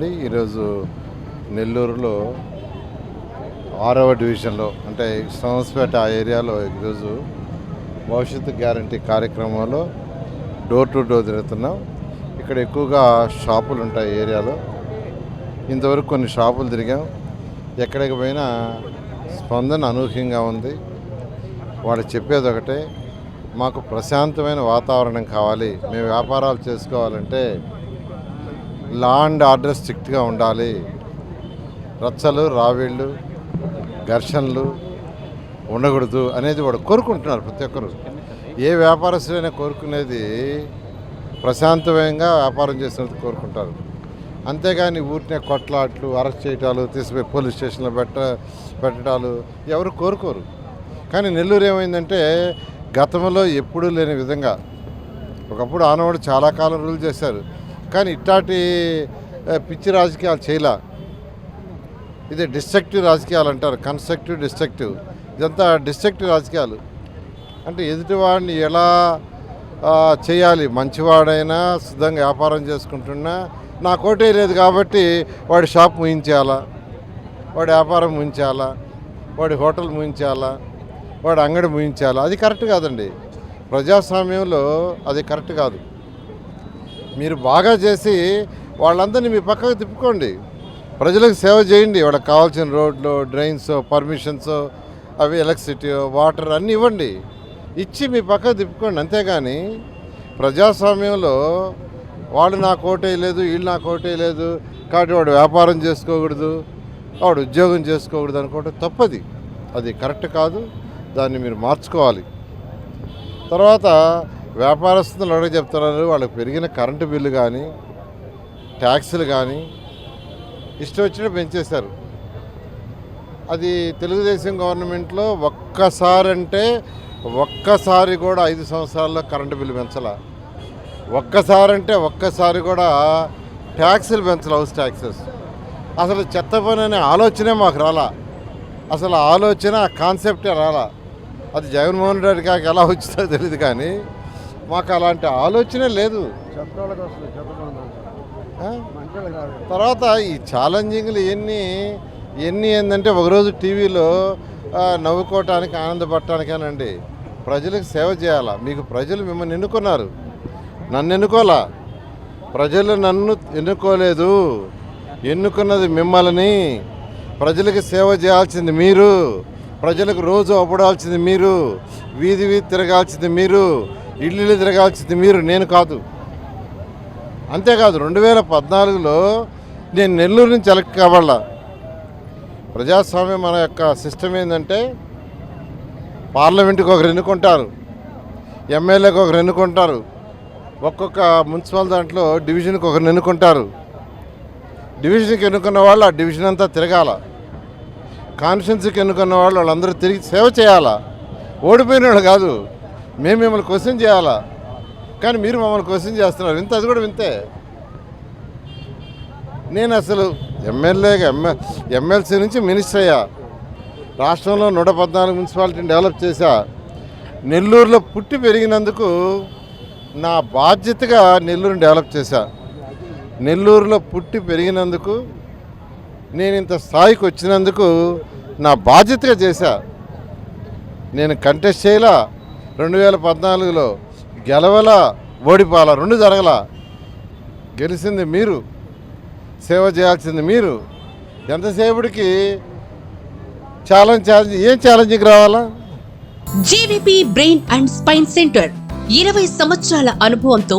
అండి ఈరోజు నెల్లూరులో ఆరవ డివిజన్లో అంటే సంస్పేట ఆ ఏరియాలో ఈరోజు భవిష్యత్తు గ్యారంటీ కార్యక్రమంలో డోర్ టు డోర్ తిరుగుతున్నాం. ఇక్కడ ఎక్కువగా షాపులు ఉంటాయి ఏరియాలో. ఇంతవరకు కొన్ని షాపులు తిరిగాం. ఎక్కడికి పోయినా స్పందన అనూహ్యంగా ఉంది. వాళ్ళు చెప్పేది ఒకటే మాకు ప్రశాంతమైన వాతావరణం కావాలి. మేము వ్యాపారాలు చేసుకోవాలంటే లా అండ్ ఆర్డర్ స్ట్రిక్ట్గా ఉండాలి. రచ్చలు రావీళ్ళు ఘర్షణలు ఉండకూడదు అనేది వాడు కోరుకుంటున్నారు ప్రతి ఒక్కరు. ఏ వ్యాపారస్తులైనా కోరుకునేది ప్రశాంతమయంగా వ్యాపారం చేసినట్టు కోరుకుంటారు. అంతేగాని ఊరినే కొట్లాట్లు అరెస్ట్ చేయటాలు తీసుకుపోయి పోలీస్ స్టేషన్లో పెట్ట పెట్టడాలు ఎవరు కోరుకోరు. కానీ నెల్లూరు ఏమైందంటే గతంలో ఎప్పుడూ లేని విధంగా ఒకప్పుడు ఆనవాడు చాలా కాలం రూల్ చేశారు. కానీ ఇట్లాంటి పిచ్చి రాజకీయాలు చేయలే. ఇది డిస్ట్రక్టివ్ రాజకీయాలు అంటారు కన్స్ట్రక్టివ్ డిస్ట్రక్టివ్. ఇదంతా డిస్ట్రక్టివ్ రాజకీయాలు. అంటే ఎదుటివాడిని ఎలా చేయాలి? మంచివాడైనా సిద్ధంగా వ్యాపారం చేసుకుంటున్నా నా కోటే లేదు కాబట్టి వాడి షాప్ ముయించాలా? వాడి వ్యాపారం ముయించాలా? వాడి హోటల్ ముయించాలా? వాడి అంగడి ముయించాలా? అది కరెక్ట్ కాదండి. ప్రజాస్వామ్యంలో అది కరెక్ట్ కాదు. మీరు బాగా చేసి వాళ్ళందరినీ మీ పక్కకు తిప్పుకోండి. ప్రజలకు సేవ చేయండి. వాళ్ళకి కావాల్సిన రోడ్లు డ్రైన్స్ పర్మిషన్స్ అవి ఎలక్ట్రిసిటీ వాటర్ అన్నీ ఇవ్వండి. ఇచ్చి మీ పక్కకు తిప్పుకోండి. అంతేగాని ప్రజాస్వామ్యంలో వాడు నా కోటే లేదు వీళ్ళు నా కోటే లేదు కాబట్టి వాడు వ్యాపారం చేసుకోకూడదు వాడు ఉద్యోగం చేసుకోకూడదు అనుకోవటం తప్పది. అది కరెక్ట్ కాదు. దాన్ని మీరు మార్చుకోవాలి. తర్వాత వ్యాపారస్తులు అడిగి చెప్తున్నారు? వాళ్ళకి పెరిగిన కరెంటు బిల్లు కానీ ట్యాక్సులు కానీ ఇష్టం వచ్చినట్టు పెంచేశారు. అది తెలుగుదేశం గవర్నమెంట్లో ఒక్కసారి అంటే ఒక్కసారి కూడా ఐదు సంవత్సరాల్లో కరెంటు బిల్లు పెంచాల. ఒక్కసారి అంటే ఒక్కసారి కూడా ట్యాక్సులు పెంచాలి హౌస్ ట్యాక్సెస్. అసలు చెత్త పని అనే ఆలోచనే మాకు రాలా. అసలు ఆలోచన కాన్సెప్టే రాలా. అది జగన్మోహన్ రెడ్డి గారికి ఎలా వచ్చిందో తెలియదు కానీ మాకు అలాంటి ఆలోచనే లేదు. తర్వాత ఈ ఛాలెంజింగ్లు ఎన్ని ఎన్ని ఏంటంటే ఒకరోజు టీవీలో నవ్వుకోవటానికి ఆనందపడటానికేనండి ప్రజలకు సేవ చేయాలా? మీకు ప్రజలు మిమ్మల్ని ఎన్నుకున్నారు? నన్ను ఎన్నుకోలా ప్రజలు నన్ను ఎన్నుకోలేదు. ఎన్నుకున్నది మిమ్మల్ని. ప్రజలకు సేవ చేయాల్సింది మీరు. ప్రజలకు రోజు అవ్వడాల్సింది మీరు. వీధి వీధి తిరగాల్సింది మీరు. ఇల్లు ఇల్లు తిరగాల్సింది మీరు నేను కాదు. అంతేకాదు రెండు వేల పద్నాలుగులో నేను నెల్లూరు నుంచి ఎలక్ట్ కావాలా? ప్రజాస్వామ్యం మన యొక్క సిస్టమ్ ఏంటంటే పార్లమెంట్కి ఒకరు ఎన్నుకుంటారు ఎమ్మెల్యేకి ఒకరు ఎన్నుకుంటారు ఒక్కొక్క మున్సిపల్ దాంట్లో డివిజన్కి ఒకరు ఎన్నుకుంటారు. డివిజన్కి ఎన్నుకున్న వాళ్ళు ఆ డివిజన్ అంతా తిరగాల. కాన్స్టిట్యున్సీకి ఎన్నుకున్న వాళ్ళు వాళ్ళందరూ తిరిగి సేవ చేయాలా? ఓడిపోయిన వాళ్ళు కాదు. మేము మిమ్మల్ని క్వశ్చన్ చేయాలా? కానీ మీరు మమ్మల్ని క్వశ్చన్ చేస్తున్నారు. వింత అది కూడా వింతే. నేను అసలు ఎమ్మెల్యేగా ఎమ్మె ఎమ్మెల్సీ నుంచి మినిస్టర్ అయ్యా. రాష్ట్రంలో నూట పద్నాలుగు మున్సిపాలిటీని డెవలప్ చేశా. నెల్లూరులో పుట్టి పెరిగినందుకు నా బాధ్యతగా నెల్లూరుని డెవలప్ చేశా. నెల్లూరులో పుట్టి పెరిగినందుకు నేను ఇంత స్థాయికి వచ్చినందుకు నా బాధ్యతగా చేశా. నేను కంటెస్ట్ చేయలా. రెండు వేల పద్నాలుగులో గెలవలా ఓడిపాలా రెండు జరగల. గెలిచింది మీరు. సేవ చేయాల్సింది మీరు. ఎంతసేపటికి ఛాలెంజ్ ఛాలెంజ్ ఏం ఛాలెంజ్కి రావాలా? GVP brain and spine centre. ఇరవై సంవత్సరాల అనుభవంతో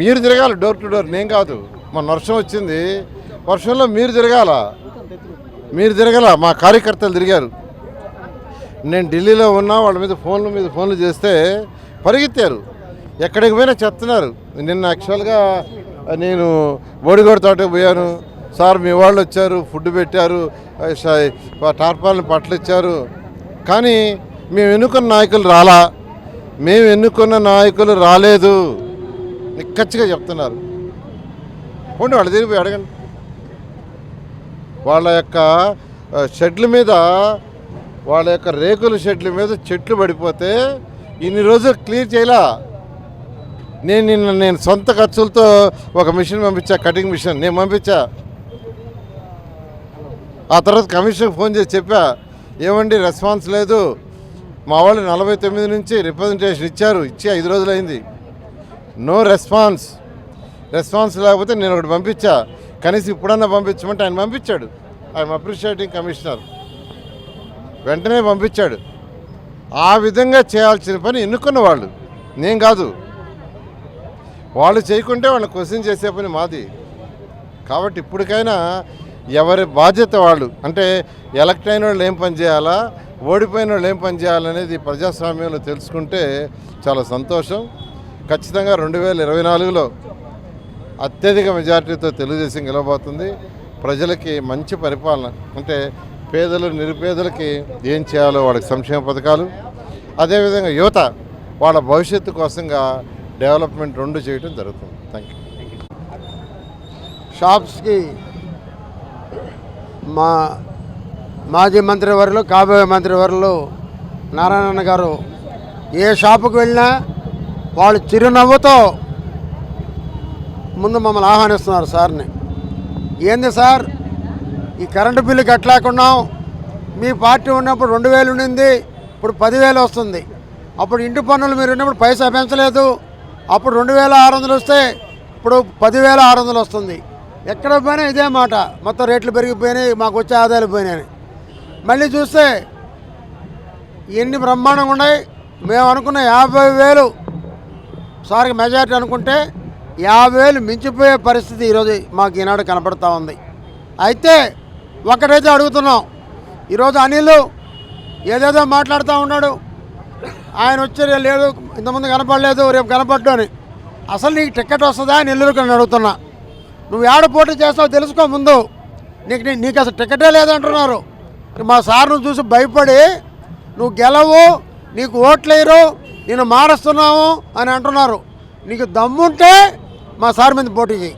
మీరు తిరగాలి డోర్ టు డోర్ నేను కాదు. మా వర్షం వచ్చింది. వర్షంలో మీరు తిరగాల. మీరు తిరగల. మా కార్యకర్తలు తిరిగారు. నేను ఢిల్లీలో ఉన్నా వాళ్ళ మీద ఫోన్ల మీద ఫోన్లు చేస్తే పరిగెత్తారు. ఎక్కడికి పోయినా చెప్తున్నారు. నిన్న యాక్చువల్గా నేను బోడిగోడ తోటకు పోయాను. సార్ మీ వాళ్ళు వచ్చారు ఫుడ్ పెట్టారు టార్పాలను పట్లిచ్చారు కానీ మేము ఎన్నుకున్న నాయకులు రాలా? మేము ఎన్నుకున్న నాయకులు రాలేదు. నిక్కచ్చిగా చెప్తున్నారు. పోండి వాళ్ళు తిరిగి అడగండి. వాళ్ళ యొక్క షెడ్ల మీద వాళ్ళ యొక్క రేకుల షెడ్ల మీద చెట్లు పడిపోతే ఇన్ని రోజులు క్లియర్ చేయలా? నేను నిన్న నేను సొంత ఖర్చులతో ఒక మిషన్ పంపించా కటింగ్ మిషన్. నేను పంపించా. ఆ తర్వాత కమిషన్కి ఫోన్ చేసి చెప్పా ఏమండి రెస్పాన్స్ లేదు. మా వాళ్ళు నలభై తొమ్మిది నుంచి రిప్రజెంటేషన్ ఇచ్చారు. ఇచ్చి ఐదు రోజులైంది. నో రెస్పాన్స్ రెస్పాన్స్ లేకపోతే నేను ఒకటి పంపించా. కనీసం ఇప్పుడన్నా పంపించమంటే ఆయన పంపించాడు. ఐఎమ్ అప్రిషియేటింగ్ కమిషనర్ వెంటనే పంపించాడు. ఆ విధంగా చేయాల్సిన పని ఎన్నుకున్న వాళ్ళు? నేను కాదు. వాళ్ళు చేయకుంటే వాళ్ళని క్వశ్చన్ చేసే పని మాది. కాబట్టి ఇప్పటికైనా ఎవరి బాధ్యత వాళ్ళు? అంటే ఎలక్ట్ అయిన వాళ్ళు ఏం పని చేయాలా? ఓడిపోయిన వాళ్ళు ఏం పని చేయాలనేది ప్రజాస్వామ్యంలో తెలుసుకుంటే చాలా సంతోషం. ఖచ్చితంగా రెండు వేల ఇరవై నాలుగులో అత్యధిక మెజార్టీతో తెలుగుదేశం గెలవబోతుంది. ప్రజలకి మంచి పరిపాలన అంటే పేదలు నిరుపేదలకి ఏం చేయాలో వాళ్ళకి సంక్షేమ పథకాలు. అదేవిధంగా యువత వాళ్ళ భవిష్యత్తు కోసంగా డెవలప్మెంట్ రెండు చేయడం జరుగుతుంది. థ్యాంక్ యూ షాప్స్కి మా మాజీ మంత్రివర్యులు కాబోయే మంత్రివర్యులు నారాయణ గారు ఏ షాపుకు వెళ్ళినా వాళ్ళు చిరునవ్వుతో ముందు మమ్మల్ని ఆహ్వానిస్తున్నారు సార్ని. ఏంది సార్? ఈ కరెంటు బిల్లు కట్టలేకున్నాం. మీ పార్టీ ఉన్నప్పుడు రెండు వేలు ఉండింది ఇప్పుడు పదివేలు వస్తుంది. అప్పుడు ఇంటి పన్నులు మీరు ఉన్నప్పుడు పైసా పెంచలేదు. అప్పుడు రెండు వేల ఆరు వందలు వస్తే ఇప్పుడు పదివేల ఆరు వందలు వస్తుంది. ఎక్కడ పోయినా ఇదే మాట. మొత్తం రేట్లు పెరిగిపోయినాయి మాకు వచ్చే ఆదాయాలు పోయినాయి. మళ్ళీ చూస్తే ఎన్ని బ్రహ్మాండంగా ఉన్నాయి. మేము అనుకున్న యాభై వేలు సార్కి మెజారిటీ అనుకుంటే యాభై వేలు మించిపోయే పరిస్థితి ఈరోజు మాకు ఈనాడు కనపడతా ఉంది. అయితే ఒక్కటైతే అడుగుతున్నాం. ఈరోజు అనిల్ ఏదేదో మాట్లాడుతూ ఉన్నాడు. ఆయన వచ్చి లేదు ఇంతకుముందు కనపడలేదు రేపు కనపడ్డు అని. అసలు నీకు టికెట్ వస్తుందా అని నెల్లూరుకి నేను అడుగుతున్నా. నువ్వు ఏడ పోటీ చేస్తావు తెలుసుకో ముందు. నీకు నీ- నీకు అసలు టికెటే లేదంటున్నారు. మా సార్ను చూసి భయపడి నువ్వు గెలవు నీకు ఓట్లేరు నేను మారుస్తున్నాము అని అంటున్నారు. నీకు దమ్ముంటే మా సార్ మీద పోటీ చేయి.